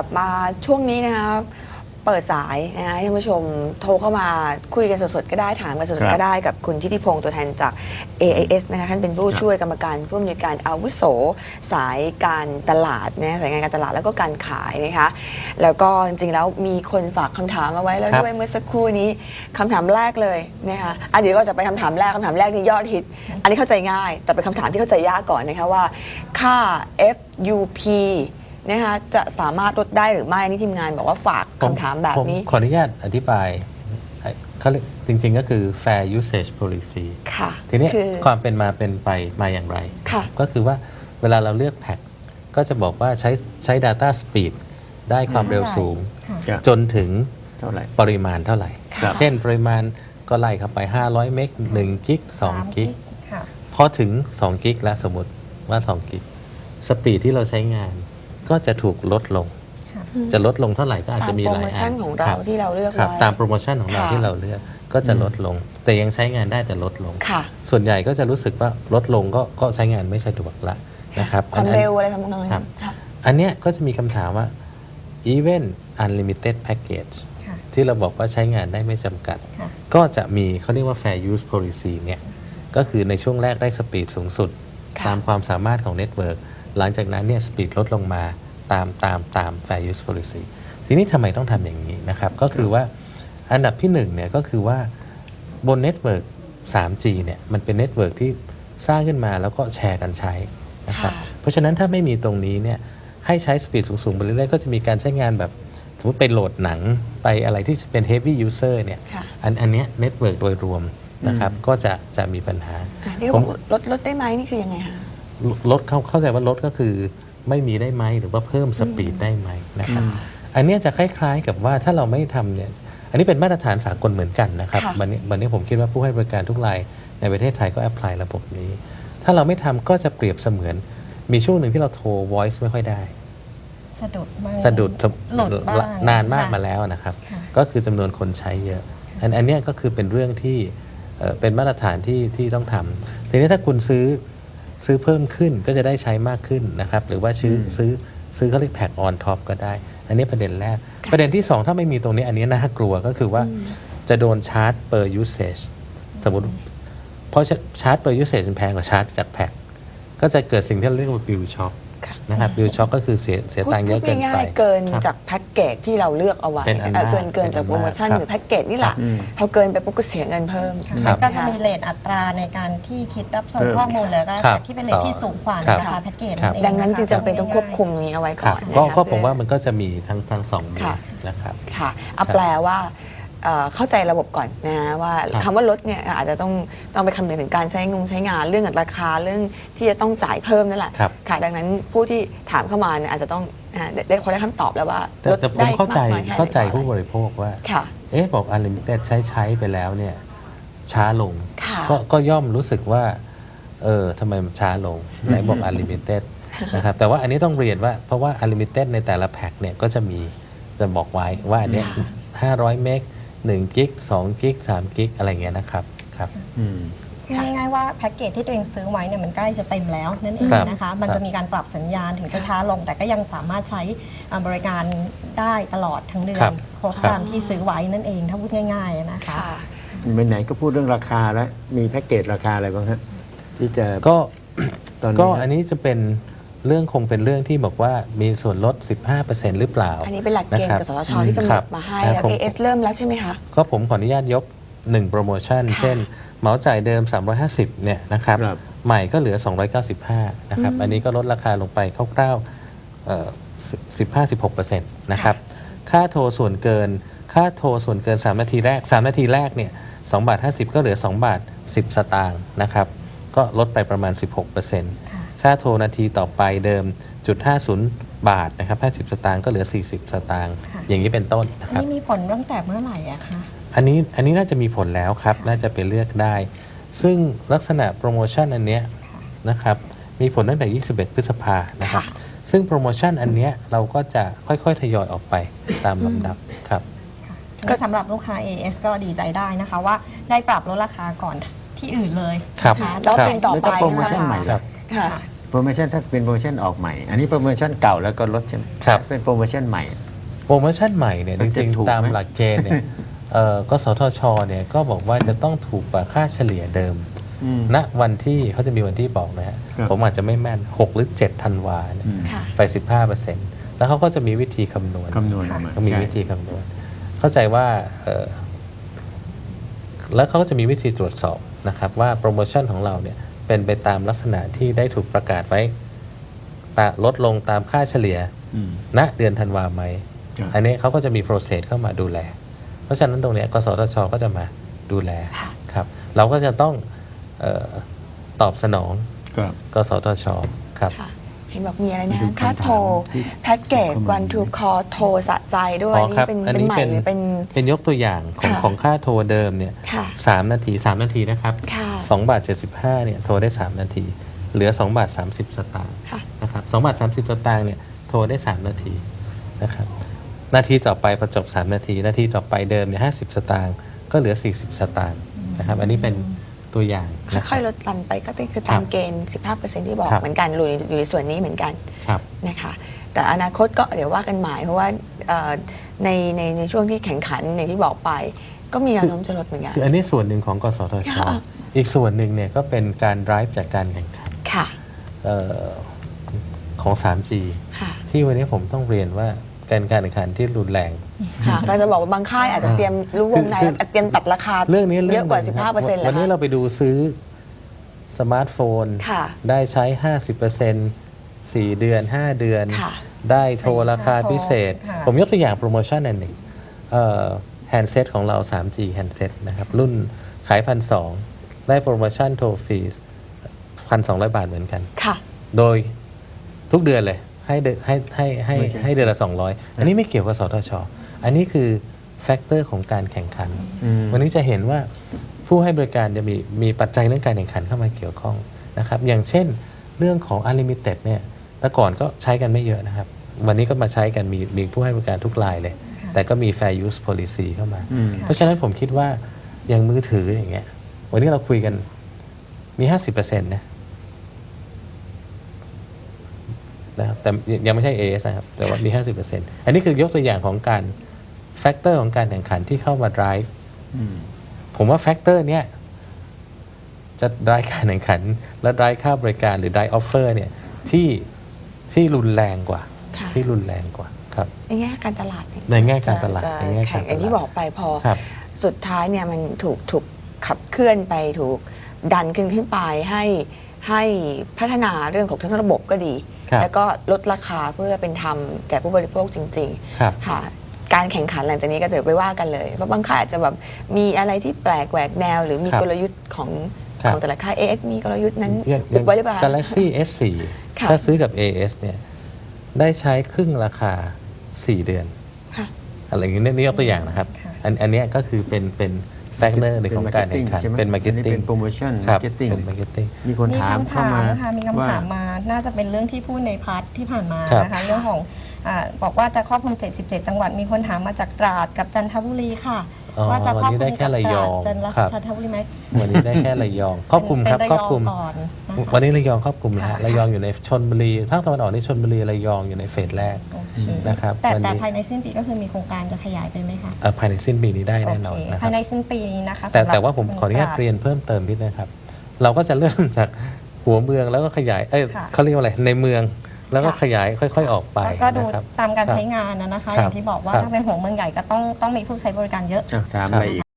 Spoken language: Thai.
ลับมาช่วงนี้นะครับเปิดสายนะฮะให้ท่านผู้ชมโทรเข้ามาคุยกันสดๆก็ได้ถามกันสคดรัๆบก็ได้กับคุณทิติพงศ์ตัวแทนจาก AIS นะคะท่านเป็นผู้ช่วยกรรมการผู้อำนวยการอาวุโส สายการตลาดนะสายงานการตลาดแล้วก็การขายนะคะแล้วก็จริงๆแล้วมีคนฝากคำถามมาไว้แล้วครับด้วยเมื่อสักครู่นี้คำถามแรกเลยนะคะอะเดี๋ยวก็จะไปคำถามแรกคำถามแรกนี่ยอดฮิต อันนี้เข้าใจง่าย แต่เป็นคำถามที่เข้าใจยากก่อนนะคะว่าค่า FUP นะคะจะสามารถลดได้หรือไม่นี่ทีมงานบอกว่าฝากคำถามแบบนี้ ผขออนุญาตอธิบายเอ่อเขาเรียกจริงๆก็คือ fair usage policy ค่ะทีนี้คือความเป็นมาเป็นไปมาอย่างไร ค่ะก็คือว่าเวลาเราเลือกแพ็คก็จะบอกว่าใช้ใช้ Data Speed ได้ความเร็วสูงครับจนถึงเท่าไหร่ ปริมาณเท่าไหร่ ครับ เช่นปริมาณก็ไล่เข้าไป 500 เมก1กิก2กิก ค่ะ พอถึง 2 กิกแล้วสมมติว่า 2 กิก สปีดที่เราใช้งาน ก็จะถูกลดลงค่ะจะลดลงเท่าไหร่ก็อาจตาจะมมีโปรหลายโมอัชั่นนของเราครับที่เราเลือกครับไว้ ตามโปรโมชั่นของเราค่ะที่เราเลือกก็จะลดลง แต่ยังใช้งานได้แต่ลดลง ค่ะ ส่วนใหญ่ก็จะรู้สึกว่าลดลงก็ก็ใช้งานไม่สะดวกละนะครับความอัน เร็วอะไรทำนองครันั้บ นค่ะ อันเนี้ยก็จะมีคำถามว่า even unlimited package ค่ะ ที่เราบอกว่าใช้งานได้ไม่จำกัด ค่ะ ก็จะมีเขาเรียกว่า fair use policy เนี่ย ก็คือในช่วงแรกได้สปีดสูงสุด ค่ะ ตามความสามารถของเน็ตเวิร์ก หลังจากนั้นเนี่ยสปีดลดลงมาตามตามตาม fair use policy ทีนี้ทำไมต้องทำอย่างนี้นะครับ ก็คือว่าอันดับที่หนึ่งเนี่ยก็คือว่าบนเน็ตเวิร์ก 3G เนี่ยมันเป็นเน็ตเวิร์กที่สร้างขึ้นมาแล้วก็แชร์กันใช้นะครับค่ะเพราะฉะนั้นถ้าไม่มีตรงนี้เนี่ยให้ใช้สปีดสูงๆไปเรื่อยๆก็จะมีการใช้งานแบบสมมติไปโหลดหนังไปอะไรที่เป็น heavy user เนี่ยค่ะอันอันเนี้ยเน็ตเวิร์กโดยรวมนะครับก็จะจะมีปัญหาอะที่ผเขามบอกลดลดได้ไหมนี่คือยังไงคะ ลดเข้าเข้าใจว่าลดก็คือไม่มีได้ไหมหรือว่าเพิ่มสปีดได้ไหมนะครับอันเนี้ยจะคล้ายๆกับว่าถ้าเราไม่ทำเนี่ยอันนี้เป็นมาตรฐานสากลเหมือนกันนะครับค่ะวันนี้วันนี้ผมคิดว่าผู้ให้บริการทุกรายในประเทศไทยก็แอพพลายระบบนี้ ถ้าเราไม่ทำก็จะเปรียบเสมือน มีช่วงหนึ่งที่เราโทร voice ไม่ค่อยได้ สะดุดมากสะดุดหลุดบ้างนานมากค่ะมาแล้วนะครับค่ะก็คือจำนวนคนใช้เยอะ อันอันเนี้ยก็คือเป็นเรื่องที่เอ่อเป็นมาตรฐานที่ที่ต้องทำทีนี้ถ้าคุณซื้อ ซื้อเพิ่มขึ้นก็จะได้ใช้มากขึ้นนะครับหรือว่าซื้ออซื้อซื้อเขาเรียกแพ็กออนท็อปก็ได้ อันนี้ประเด็นแรก ประเด็นที่ 2 ถ้าไม่มีตรงนี้อันนี้น่ากลัวก็คือว่าจะโดนชาร์จ per usage สมมติเพราะชาร์จ per usage มันแพงกว่าชาร์จจากแพ็กก็จะเกิดสิ่งที่เราเรียกว่า bill shock ค่ะ นะครับ bill shock ก็คือเสียเสียตังค์เยอะเกินพูดไปง่ายๆเกินครับจากแพ็กเกจที่เราเลือกเอาไว้เป็นอันเอ่อมากเกินเกินจากเป็นอันโปรโมชั่นมากหรือแพ็กเกจนี่แหละอืมพอเกินไปปุ๊บก็เสียเงินเพิ่มค่ะครับก็จะมีเลทอัตราในการที่คิดรับส่งเพิ่มข้อมูลเลยก็ครับที่เป็นเลทที่สูงกว่าในครับราคาแพ็กเกจครับเองดังนั้นจึงะจำเป็นต้องควบคุมตรงนี้เอาไว้คก่รัอบนก็นะคะก็ผมเพื่อว่ามันก็จะมีทั้งทั้งสองมุมค่ะนะครับค่ะเอาครับแปลว่า เอ่อเข้าใจระบบก่อนนะฮะว่าครับคำว่าลดเนี่ยอาจจะต้องต้องไปคำนึงถึงการใช้งงใช้งานเรื่องราคาเรื่องที่จะต้องจ่ายเพิ่มนั่นแหละครับค่ะดังนั้นผู้ที่ถามเข้ามาเนี่ยอาจจะต้องอ่าได้ได้พอได้คำตอบแล้วว่าแต่ลดแต่ผมได้เข้าใจมกน้อยแค่ไหนเข้าใจผู้บเพราะอะไรริโภคว่า ค่ะ เอ๊ะบอก unlimited ใช้ใช้ไปแล้วเนี่ย ช้าลง ค่ะ ก็ก็ย่อมรู้สึกว่า เออทำไมมันช้าลงไหนบอก unlimited นะครับแต่ว่าอันนี้ต้องเรียนว่า เพราะว่า unlimited ในแต่ละแพ็คเนี่ยก็จะมีจะบอกไว้ว่าอันเนี้ยค่ะ 500 เมก 1กิก2กิก3กิกอะไรเงี้ยนะครับครับ อืม ง่ายๆว่าแพ็กเกจที่ตัวเองซื้อไว้เนี่ยมันใกล้จะเต็มแล้วนั่นเองครับนะคะ มันครับจะมีการปรับสัญญาณถึงจะช้าลง แต่ก็ยังสามารถใช้อ่าบริการได้ตลอดทั้งเดือนครบตามที่ซื้อไว้นั่นเองถ้าพูดง่ายๆนะคะ ค่ะ ไหนๆก็พูดเรื่องราคาแล้ว มีแพ็กเกจราคาอะไรบ้างฮะที่จะก็ ตอนนี้ก็ฮะ อันนี้จะเป็น เรื่องคงเป็นเรื่องที่บอกว่ามีส่วนลด 15%หรือเปล่าอันนี้เป็นหลักเกณฑ์นะครับกสทชที่กำหคนรัดบมาให้ใช่แล้วผม AS เริ่มแล้วใช่ไหมคะ ก็ผมขออนุญาตยก 1 โปรโมชั่นค่ะเช่นเหมาจ่ายเดิม 350 เนี่ยนะครับครับ ใหม่ก็เหลือ 295 นะครับ อันนี้ก็ลดราคาลงไปคร่าวๆเอ่อ15-16%นะครับ ค่าโทรส่วนเกิน ค่าโทรส่วนเกิน 3 นาทีแรก 3 นาทีแรกเนี่ย2บาท50 ก็เหลือ 2 บาท 10 สตางค์นะครับ ก็ลดไปประมาณ 16% ค่าโทรนาทีต่อไปเดิมจุด50 บาทนะครับ50 สตางค์ก็เหลือ 40 สตางค์ค่ะ อย่างนี้เป็นต้นนะอันครับ นี้มีผลตั้งแต่เมื่อไหร่อะคะ อันนี้อันนี้น่าจะมีผลแล้วครับ น่าจะไปเลือกได้ ซึ่งลักษณะโปรโมชั่นอันเนี้ยนะครับ มีผลตั้งแต่ 21 พฤษภานะครับ ค่ะ ซึ่งโปรโมชั่นอันเนี้ยเราก็จะค่อยๆ ทยอยออกไปตามลำดับครับ ก็สำหรับลูกค้า AS ก็ดีใจได้นะคะว่าได้ปรับลดราคาก่อนที่อื่นเลยครับ นะะแล้วครับ เป็นต่อแล้วไปก็โปรโมชั่นนะคะใหม่ครับ ค่ะ โปรโมชั่นถ้าเป็นโปรโมชั่นออกใหม่ อันนี้โปรโมชั่นเก่าแล้วก็ลดใช่ไหมครับ เป็นโปรโมชั่นใหม่ โปรโมชั่นใหม่เนี่ยมัจนจะริงถูกๆตามไหม หลักเกณฑ์เนี่ยเอ่อกสทชเนี่ยก็บอกว่าจะต้องถูกกว่าค่าเฉลี่ยเดิม อืม ณวันที่เขาจะมีวันที่บอกนะฮะครับ ผมอาจจะไม่แม่น 6 หรือ 7 ธันวาเนี่ยอืมค่ะ ไป 15เปอร์เซ็นต์แล้วเขาก็จะมีวิธีคำนวณ คำนวณออกมาเขามีใช่วิธีคำนวณ เข้าใจว่าเอ่อแล้วเขาก็จะมีวิธีตรวจสอบนะครับว่าโปรโมชั่นของเราเนี่ย เป็นไปตามลักษณะที่ได้ถูกประกาศไว้ตาลดลงตามค่าเฉลี่ยอืม ณเดือนธันวาไหม ครับ อันนี้เขาก็จะมีโปรเซสเข้ามาดูแล เพราะฉะนั้นตรงเนี้ยกสทชก็จะมาดูแลค่ะ ครับ เราก็จะต้องเออตอบสนองครับ กสทชครับ ค่ะ เห็นบอกมีอะไรมานะดูถ้าคำถามโทรที่แพ็กเกจเข้ามาวันทูคอโทรสะใจด้วยอ๋อครับเป็นอันเป็นนี้ใหม่เป็น หรือเป็น เป็นยกตัวอย่างของค่ะ ของค่าโทรเดิมเนี่ยค่ะ สามนาทีสามนาทีนะครับค่ะสองบาทเจ็ดสิบห้าเนี่ยโทรได้สามนาที เหลือสองบาทสามสิบสตางค์ค่ะ นะครับสองบาทสามสิบสตางค์เนี่ยโทรได้สามนาทีนะครับนาทีต่อไปพอจบสามนาที นาทีต่อไปเดิมเนี่ยห้าสิบสตางค์ก็เหลือสี่สิบสตางค์นะครับอันนี้เป็น ตัวอย่างนะคค่รัอยบๆลดหลันไปก็คือตามเกณฑ์ 15%ที่บอกครับเหมือนกันอยู่ในอยู่ในส่วนนี้เหมือนกันครับ นะคะแต่อนาคตก็เดี๋ยวว่ากันใหม่เพราะว่าเอ่อในในในช่วงที่แข่งขันอย่างที่บอกไป ก็มีแนวโน้มจะลดเหมือนกัน คืออันนี้ส่วนหนึ่งของกสทช ค่ะ อีกส่วนหนึ่งเนี่ยก็เป็นการ drive จากการแข่งขันค่ะเอ่อของ 3G ค่ะ ที่วันนี้ผมต้องเรียนว่า การการแข่งขันที่รุนแรง ค่ะเราจะบอกว่าบางค่ายอาจจะเตรียมรู้วงในคืออาจจะเตรียมตัดราคาเรื่องนี้เยอะกว่าหนึ่งนะครับ15%แล้ววันนี้เราไปดูซื้อสมาร์ทโฟน ค่ะ ได้ใช้ 50% 4เดือน 5 เดือน ค่ะ ได้โทรราคาพิเศษ ค่ะ ผมยกตัวอย่างโปรโมชั่นอันหนึ่งแฮนด์เซ็ตของเรา 3G แฮนด์เซ็ตนะครับ รุ่นขายพันสองได้โปรโมชั่นโทรฟรีพันสองร้อยบาทเหมือนกัน ค่ะ โดยทุกเดือนเลย ให้เดือนให้ให้ให้ไม่ใช่ ให้เดือนละ 200 อันนี้ไม่เกี่ยวกับสทช อันนี้คือแฟกเตอร์ของการแข่งขัน อืม วันนี้จะเห็นว่าผู้ให้บริการจะมีมีปัจจัยเรื่องการแข่งขันเข้ามาเกี่ยวข้องนะครับอย่างเช่นเรื่องของ Unlimited เนี่ยแต่ก่อนก็ใช้กันไม่เยอะนะครับ วันนี้ก็มาใช้กันมีมีผู้ให้บริการทุกรายเลย แต่ก็มี Fair Use Policy เข้ามา อืม เพราะฉะนั้นผมคิดว่าอย่างมือถืออย่างเงี้ยวันนี้เราคุยกันมี 50%นะ นะครับแต่ยังไม่ใช่ AS นะครับ แต่ว่ามี 50%อันนี้คือยกตัวอย่างของการแฟกเตอร์ของการแข่งขันที่เข้ามา drive อืมผมว่าแฟกเตอร์เนี้ยจะ drive การแข่งขัน และ drive ค่าบริการหรือ drive offer เนี่ยที่ที่รุนแรงกว่า ค่ะ ที่รุนแรงกว่าครับ ในแง่การตลาดเนี่ยในแง่การตลาดจะในแง่แข่งการตลาดอย่างที่บอกไปพอ ครับ สุดท้ายเนี่ยมันถูกถูกขับเคลื่อนไปถูกดันขึ้นขึ้นไปให้ ให้พัฒนาเรื่องของทั้งระบบก็ดี ครับแล้วก็ลดราคาเพื่อเป็นธรรมแก่ผู้บริโภคจริงครับ ๆค่ะ การแข่งขันหลังจากนี้ก็เดี๋ยวไปว่ากันเลยเพราะบางค่ายอาจจะแบบมีอะไรที่แปลกแหวกแนว หรือมีครับกลยุทธ์ของครับของแต่ละค่าย AX มีกลยุทธ์นั้นอย่างอุบไว้หรือเปล่าคะ Galaxy S4 ค่ะ ถ้าซื้อกับ AS เนี่ยได้ใช้ครึ่งราคา 4 เดือน ค่ะ อะไรอย่างนี้นี่ยกตัวอย่างนะครับ ค่ะ อันอันเนี้ยก็คือเป็นเป็น แฟกเตอร์ในของการแข่งขันใช่ไหมเป็นมาร์เก็ตอันนี้ติ้งเป็นโปรโมชั่นครับ marketing เป็นมาร์เก็ตติ้งมีคนมีถามคำเข้าถามมาค่ะมีคำถามมาน่าจะเป็นเรื่องที่พูดในพาร์ทที่ผ่านมาครับนะคะเรื่องของอาบอกว่าจะครอบคลุม 77 จังหวัดมีคนถามมาจากตราดกับจันทบุรีค่ะ อ๋อว่าจะครอบคลุวันนี้ได้มแค่กับระตยราอดงจันครับทบุรีไหมวันนี้ได้แค่ระยองครอบคลุมครับเป็นครอบคลุมระยองก่อนนะคะ วันนี้ระยองครอบคลุมแล้วฮะค่ะ ระยองอยู่ในชนบุรีทั้งตะวันออกนี่ชนบุรีระยองอยู่ในเฟสแรก โอเคนะครับแต่วันแต่นี้ภายในสิ้นปีก็คือมีโครงการจะขยายไปไหมคะเอ่อภายในสิ้นปีนี้ได้แน่นอนโอเคนะคภารับยในสิ้นปีนี้นะคะแต่สำหรับแต่ว่าผมขออนุญาตคเรียนเพิ่มเติมนิดนะครับ เราก็จะเริ่มจากหัวเมืองแล้วก็ขยาย เอ้ยค่ะเขาเรียกว่าอะไร ในเมือง แล้วก็ค่ะขยายค่อย ๆออกไปแล้วก็ดูนะครับ ตามการครับใช้งานนะนะคะคอรับย่างที่บอกว่าครับ ถ้าเป็นหัวเมืองใหญ่ก็ต้องต้องมีผู้ใช้บริการเยอะ อะถามครับอะไรอีก